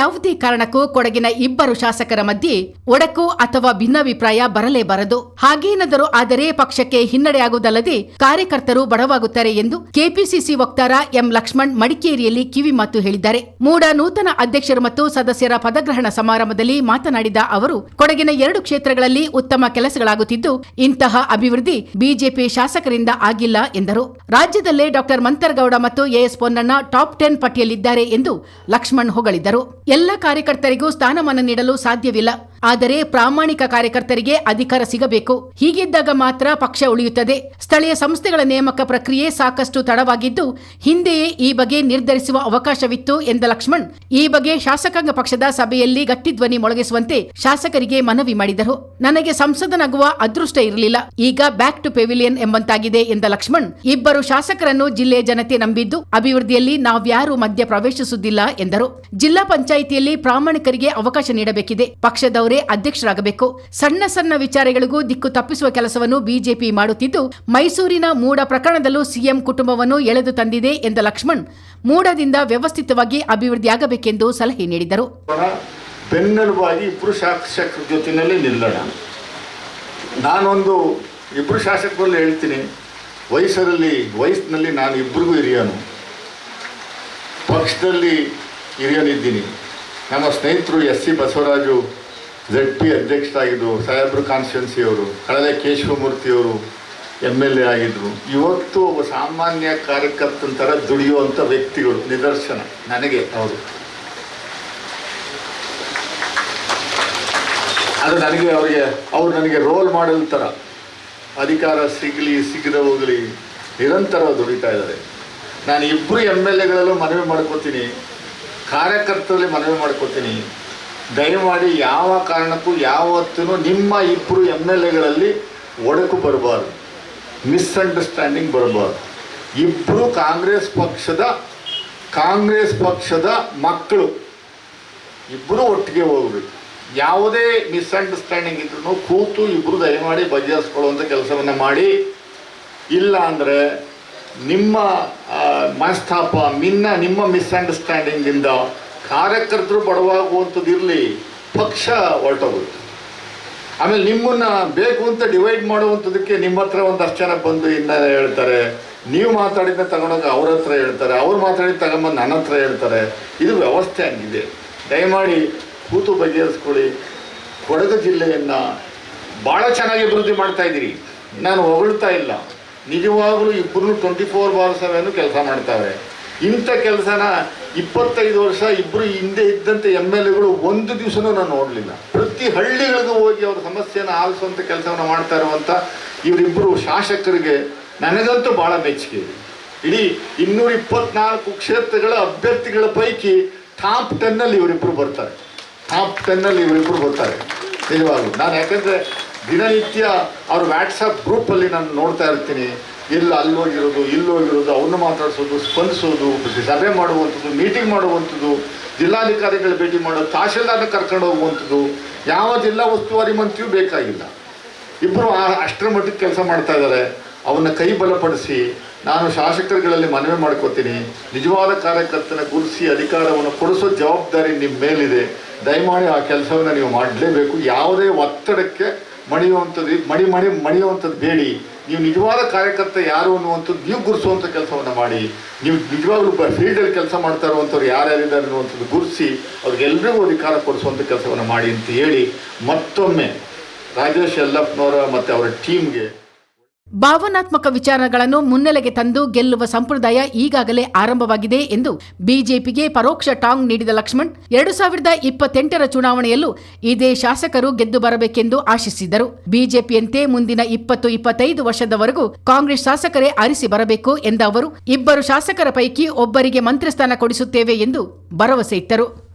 ಯಾವುದೇ ಕಾರಣಕ್ಕೂ ಕೊಡಗಿನ ಇಬ್ಬರು ಶಾಸಕರ ಮಧ್ಯೆ ಒಡಕು ಅಥವಾ ಭಿನ್ನಾಭಿಪ್ರಾಯ ಬರಲೇಬಾರದು. ಹಾಗೇನಾದರೂ ಆದರೆ ಪಕ್ಷಕ್ಕೆ ಹಿನ್ನಡೆಯಾಗುವುದಲ್ಲದೆ ಕಾರ್ಯಕರ್ತರು ಬಡವಾಗುತ್ತಾರೆ ಎಂದು ಕೆಪಿಸಿಸಿ ವಕ್ತಾರ ಎಂ ಲಕ್ಷ್ಮಣ್ ಮಡಿಕೇರಿಯಲ್ಲಿ ಕಿವಿಮಾತು ಹೇಳಿದ್ದಾರೆ. ಮೂಡ ನೂತನ ಅಧ್ಯಕ್ಷರು ಮತ್ತು ಸದಸ್ಯರ ಪದಗ್ರಹಣ ಸಮಾರಂಭದಲ್ಲಿ ಮಾತನಾಡಿದ ಅವರು, ಕೊಡಗಿನ ಎರಡು ಕ್ಷೇತ್ರಗಳಲ್ಲಿ ಉತ್ತಮ ಕೆಲಸಗಳಾಗುತ್ತಿದ್ದು, ಇಂತಹ ಅಭಿವೃದ್ಧಿ ಬಿಜೆಪಿ ಶಾಸಕರಿಂದ ಆಗಿಲ್ಲ ಎಂದರು. ರಾಜ್ಯದಲ್ಲೇ ಡಾಕ್ಟರ್ ಮಂತರ್ಗೌಡ ಮತ್ತು A S Ponnanna top ten ಪಟ್ಟಿಯಲ್ಲಿದ್ದಾರೆ ಎಂದು ಲಕ್ಷ್ಮಣ್ ಹೊಗಳಿದರು. ಎಲ್ಲ ಕಾರ್ಯಕರ್ತರಿಗೂ ಸ್ಥಾನಮಾನ ನೀಡಲು ಸಾಧ್ಯವಿಲ್ಲ. ಆದರೆ ಪ್ರಾಮಾಣಿಕ ಕಾರ್ಯಕರ್ತರಿಗೆ ಅಧಿಕಾರ ಸಿಗಬೇಕು. ಹೀಗಿದ್ದಾಗ ಮಾತ್ರ ಪಕ್ಷ ಉಳಿಯುತ್ತದೆ. ಸ್ಥಳೀಯ ಸಂಸ್ಥೆಗಳ ನೇಮಕ ಪ್ರಕ್ರಿಯೆ ಸಾಕಷ್ಟು ತಡವಾಗಿದ್ದು, ಹಿಂದೆಯೇ ಈ ಬಗ್ಗೆ ನಿರ್ಧರಿಸುವ ಅವಕಾಶವಿತ್ತು ಎಂದ ಲಕ್ಷ್ಮಣ್, ಈ ಬಗ್ಗೆ ಶಾಸಕಾಂಗ ಪಕ್ಷದ ಸಭೆಯಲ್ಲಿ ಗಟ್ಟಿಧ್ವನಿ ಮೊಳಗಿಸುವಂತೆ ಶಾಸಕರಿಗೆ ಮನವಿ ಮಾಡಿದರು. ನನಗೆ ಸಂಸದನಾಗುವ ಅದೃಷ್ಟ ಇರಲಿಲ್ಲ. ಈಗ ಬ್ಯಾಕ್ ಟು ಪೆವಿಲಿಯನ್ ಎಂಬಂತಾಗಿದೆ ಎಂದ ಲಕ್ಷ್ಮಣ್, ಇಬ್ಬರು ಶಾಸಕರನ್ನು ಜಿಲ್ಲೆಯ ಜನತೆ ನಂಬಿದ್ದು, ಅಭಿವೃದ್ಧಿಯಲ್ಲಿ ನಾವ್ಯಾರೂ ಮಧ್ಯ ಪ್ರವೇಶಿಸುವುದಿಲ್ಲ ಎಂದರು. ಜಿಲ್ಲಾ ಪಂಚಾಯಿತಿಯಲ್ಲಿ ಪ್ರಾಮಾಣಿಕರಿಗೆ ಅವಕಾಶ ನೀಡಬೇಕಿದೆ. ಪಕ್ಷದವರೇ ಅಧ್ಯಕ್ಷರಾಗಬೇಕು. ಸಣ್ಣ ಸಣ್ಣ ವಿಚಾರಗಳಿಗೂ ದಿಕ್ಕು ತಪ್ಪಿಸುವ ಕೆಲಸವನ್ನು ಬಿಜೆಪಿ ಮಾಡುತ್ತಿದ್ದು, ಮೈಸೂರಿನ ಮೂಡ ಪ್ರಕರಣದಲ್ಲೂ ಸಿಎಂ ಕುಟುಂಬವನ್ನು ಎಳೆದು ತಂದಿದೆ ಎಂದ ಲಕ್ಷ್ಮಣ್, ಮೂಡದಿಂದ ವ್ಯವಸ್ಥಿತವಾಗಿ ಅಭಿವೃದ್ಧಿಯಾಗಬೇಕೆಂದು ಸಲಹೆ ನೀಡಿದರು ಅವರ ಬೆನ್ನೆಲುಬಾಗಿ ಇಬ್ಬರು ಶಾಸಕರ ಜೊತೆಯಲ್ಲಿ ನಿಲ್ಲೋಣ. ನಾನೊಂದು ಇಬ್ಬರು ಶಾಸಕರಲ್ಲಿ ಹೇಳ್ತೀನಿ. ವಯಸ್ಸರಲ್ಲಿ, ವಯಸ್ಸಿನಲ್ಲಿ ನಾನು ಇಬ್ಬರಿಗೂ ಹಿರಿಯನು. ಪಕ್ಷದಲ್ಲಿ ಹಿರಿಯನಿದ್ದೀನಿ. ನಮ್ಮ ಸ್ನೇಹಿತರು S C Basavaraju Z P ಅಧ್ಯಕ್ಷರಾಗಿದ್ದರು ಸಾಹೇಬ್ರು ಕಾನ್ಸ್ಟಿಟ್ಯೂನ್ಸಿಯವರು ಕಳೆದ ಕೇಶವಮೂರ್ತಿಯವರು ಎಂ ಎಲ್ ಎ ಆಗಿದ್ದರು ಇವತ್ತು ಒಬ್ಬ ಸಾಮಾನ್ಯ ಕಾರ್ಯಕರ್ತನ ಥರ ದುಡಿಯುವಂಥ ವ್ಯಕ್ತಿಗಳು, ನಿದರ್ಶನ, ನನಗೆ ಅವರು. ಅದು ನನಗೆ ಅವರಿಗೆ, ಅವರು ನನಗೆ ರೋಲ್ ಮಾಡಲ್ ಥರ ಅಧಿಕಾರ ಸಿಗಲಿ, ಸಿಗದೆ ಹೋಗಲಿ, ನಿರಂತರ ದುಡಿತಾ ಇದ್ದಾರೆ. ನಾನು ಇಬ್ಬರು ಎಂ ಎಲ್ ಎಗಳಲ್ಲೂ ಮನವಿ ಮಾಡ್ಕೋತೀನಿ, ಕಾರ್ಯಕರ್ತರಲ್ಲಿ ಮನವಿ ಮಾಡ್ಕೋತೀನಿ. ದಯಮಾಡಿ ಯಾವ ಕಾರಣಕ್ಕೂ ಯಾವತ್ತೂ ನಿಮ್ಮ ಇಬ್ಬರು ಎಂ ಎಲ್ ಎಗಳಲ್ಲಿ ಒಡಕು ಬರಬಾರ್ದು ಮಿಸ್ಅಂಡರ್ಸ್ಟ್ಯಾಂಡಿಂಗ್ ಬರಬಾರ್ದು. ಇಬ್ಬರು ಕಾಂಗ್ರೆಸ್ ಪಕ್ಷದ ಕಾಂಗ್ರೆಸ್ ಪಕ್ಷದ ಮಕ್ಕಳು ಇಬ್ಬರು ಒಟ್ಟಿಗೆ ಹೋಗಬೇಕು. ಯಾವುದೇ ಮಿಸ್ಅಂಡರ್ಸ್ಟ್ಯಾಂಡಿಂಗ್ ಇದ್ರೂ ಕೂತು ಇಬ್ಬರು ದಯಮಾಡಿ ಬಗೆಹರಿಸ್ಕೊಳ್ಳುವಂಥ ಕೆಲಸವನ್ನು ಮಾಡಿ. ಇಲ್ಲ ಅಂದರೆ ನಿಮ್ಮ ಮನಸ್ತಾಪ, ಮಿನ್ನ ನಿಮ್ಮ ಮಿಸ್ಅಂಡರ್ಸ್ಟ್ಯಾಂಡಿಂಗಿಂದ ಕಾರ್ಯಕರ್ತರು ಬಡವಾಗುವಂಥದ್ದು ಇರಲಿ ಪಕ್ಷ ಹೊರಟೋಗುತ್ತೆ. ಆಮೇಲೆ ನಿಮ್ಮನ್ನ ಬೇಕು ಅಂತ ಡಿವೈಡ್ ಮಾಡುವಂಥದ್ದಕ್ಕೆ ನಿಮ್ಮ ಹತ್ರ ಒಂದಷ್ಟು ಜನ ಬಂದು ಇನ್ನ ಹೇಳ್ತಾರೆ, ನೀವು ಮಾತಾಡಿದ್ನ ತಗೊಂಡೋಗಿ ಅವ್ರ ಹತ್ರ ಹೇಳ್ತಾರೆ, ಅವ್ರು ಮಾತಾಡಿದ ತಗೊಂಬಂದು ನನ್ನ ಹತ್ರ ಹೇಳ್ತಾರೆ. ಇದು ವ್ಯವಸ್ಥೆ ಆಗಿದೆ. ದಯಮಾಡಿ ಕೂತು ಬಗೆಹರಿಸ್ಕೊಳ್ಳಿ. ಕೊಡಗು ಜಿಲ್ಲೆಯನ್ನು ಭಾಳ ಚೆನ್ನಾಗಿ ಅಭಿವೃದ್ಧಿ ಮಾಡ್ತಾ ಇದ್ದೀರಿ. ನಾನು ಹೊಗಳ್ತಾ ಇಲ್ಲ. ನಿಜವಾಗಲೂ ಇಬ್ಬರು ಟ್ವೆಂಟಿ ಫೋರ್ ಬಾರ್ ಸೆವೆನ್ ಕೆಲಸ ಮಾಡ್ತಾವೆ ಇಂಥ ಕೆಲಸನ ಇಪ್ಪತ್ತೈದು ವರ್ಷ ಇಬ್ಬರು ಹಿಂದೆ ಇದ್ದಂಥ ಎಂ ಎಲ್ ಎಗಳು ಒಂದು ದಿವಸನೂ ನಾನು ನೋಡಲಿಲ್ಲ. ಪ್ರತಿ ಹಳ್ಳಿಗಳಿಗೂ ಹೋಗಿ ಅವ್ರ ಸಮಸ್ಯೆನ ಆಲಿಸುವಂಥ ಕೆಲಸವನ್ನು ಮಾಡ್ತಾ ಇರುವಂಥ ಇವರಿಬ್ಬರು ಶಾಸಕರಿಗೆ ನನಗಂತೂ ಭಾಳ ಮೆಚ್ಚುಗೆ ಇದೆ. ಇಡೀ ಇನ್ನೂರ ಇಪ್ಪತ್ನಾಲ್ಕು ಕ್ಷೇತ್ರಗಳ ಅಭ್ಯರ್ಥಿಗಳ ಪೈಕಿ ಟಾಪ್ ಟೆನ್ನಲ್ಲಿ ಇವರಿಬ್ಬರು ಬರ್ತಾರೆ. ಟಾಪ್ ಟೆನ್ನಲ್ಲಿ ಇವರಿಬ್ಬರು ಬರ್ತಾರೆ. ನಿಜವಾಗ್ಲೂ. ನಾನು ಯಾಕಂದರೆ ದಿನನಿತ್ಯ ಅವ್ರ ವ್ಯಾಟ್ಸಪ್ ಗ್ರೂಪಲ್ಲಿ ನಾನು ನೋಡ್ತಾ ಇರ್ತೀನಿ. ಎಲ್ಲ ಅಲ್ಲೋಗಿರೋದು ಇಲ್ಲೋಗಿರೋದು ಅವ್ರನ್ನ ಮಾತಾಡಿಸೋದು, ಸ್ಪಂದಿಸೋದು, ಸಭೆ ಮಾಡುವಂಥದ್ದು ಮೀಟಿಂಗ್ ಮಾಡುವಂಥದ್ದು, ಜಿಲ್ಲಾಧಿಕಾರಿಗಳ ಭೇಟಿ ಮಾಡೋದು ತಹಶೀಲ್ದಾರ್ನ ಕರ್ಕೊಂಡು ಹೋಗುವಂಥದ್ದು ಯಾವ ಜಿಲ್ಲಾ ಉಸ್ತುವಾರಿ ಮಂತ್ರಿಯೂ ಬೇಕಾಗಿಲ್ಲ. ಇಬ್ಬರು ಅಷ್ಟರ ಮಟ್ಟಿಗೆ ಕೆಲಸ ಮಾಡ್ತಾ ಇದ್ದಾರೆ ಅವನ್ನ ಕೈ ಬಲಪಡಿಸಿ ನಾನು ಶಾಸಕರುಗಳಲ್ಲಿ ಮನವಿ ಮಾಡ್ಕೋತೀನಿ. ನಿಜವಾದ ಕಾರ್ಯಕರ್ತನ ಗುರುಸಿ ಅಧಿಕಾರವನ್ನು ಕೊಡಿಸೋ ಜವಾಬ್ದಾರಿ ನಿಮ್ಮ ಮೇಲಿದೆ. ದಯಮಾಡಿ ಆ ಕೆಲಸವನ್ನು ನೀವು ಮಾಡಲೇಬೇಕು. ಯಾವುದೇ ಒತ್ತಡಕ್ಕೆ ಮಣಿಯುವಂಥದ್ದು, ಮಣಿ ಮಣಿ, ಮಣಿಯುವಂಥದ್ದು ಬೇಡಿ. ನೀವು ನಿಜವಾದ ಕಾರ್ಯಕರ್ತ ಯಾರು ಅನ್ನುವಂಥದ್ದು ನೀವು ಗುರುಸುವಂಥ ಕೆಲಸವನ್ನು ಮಾಡಿ. ನೀವು ನಿಜವಾಗ್ಲೂ ಫೀಲ್ಡಲ್ಲಿ ಕೆಲಸ ಮಾಡ್ತಾ ಇರುವಂಥವ್ರು ಯಾರ್ಯಾರಿದ್ದಾರೆ ಅನ್ನುವಂಥದ್ದು ಗುರುಸಿ ಅವ್ರಿಗೆಲ್ಲರಿಗೂ ಅಧಿಕಾರ ಕೊಡಿಸುವಂಥ ಕೆಲಸವನ್ನು ಮಾಡಿ ಅಂತ ಹೇಳಿ ಮತ್ತೊಮ್ಮೆ ರಾಜೇಶ್ ಯಲ್ಲಪ್ಪನವರ ಮತ್ತು ಅವರ ಟೀಮ್ಗೆ ಭಾವನಾತ್ಮಕ ವಿಚಾರಗಳನ್ನು ಮುನ್ನೆಲೆಗೆ ತಂದು ಗೆಲ್ಲುವ ಸಂಪ್ರದಾಯ ಈಗಾಗಲೇ ಆರಂಭವಾಗಿದೆ ಎಂದು ಬಿಜೆಪಿಗೆ ಪರೋಕ್ಷ ಟಾಂಗ್ ನೀಡಿದ ಲಕ್ಷ್ಮಣ್, ಎರಡು ಸಾವಿರದ ಇಪ್ಪತ್ತೆಂಟರ ಚುನಾವಣೆಯಲ್ಲೂ ಇದೇ ಶಾಸಕರು ಗೆದ್ದು ಬರಬೇಕೆಂದು ಆಶಿಸಿದರು. ಬಿಜೆಪಿಯಂತೆ ಮುಂದಿನ ಇಪ್ಪತ್ತು, ಇಪ್ಪತ್ತೈದು ವರ್ಷದವರೆಗೂ ಕಾಂಗ್ರೆಸ್ ಶಾಸಕರೇ ಆರಿಸಿ ಬರಬೇಕು ಎಂದ ಅವರು, ಇಬ್ಬರು ಶಾಸಕರ ಪೈಕಿ ಒಬ್ಬರಿಗೆ ಮಂತ್ರಿಸ್ಥಾನ ಕೊಡಿಸುತ್ತೇವೆ ಎಂದು ಭರವಸೆ ಇತ್ತರು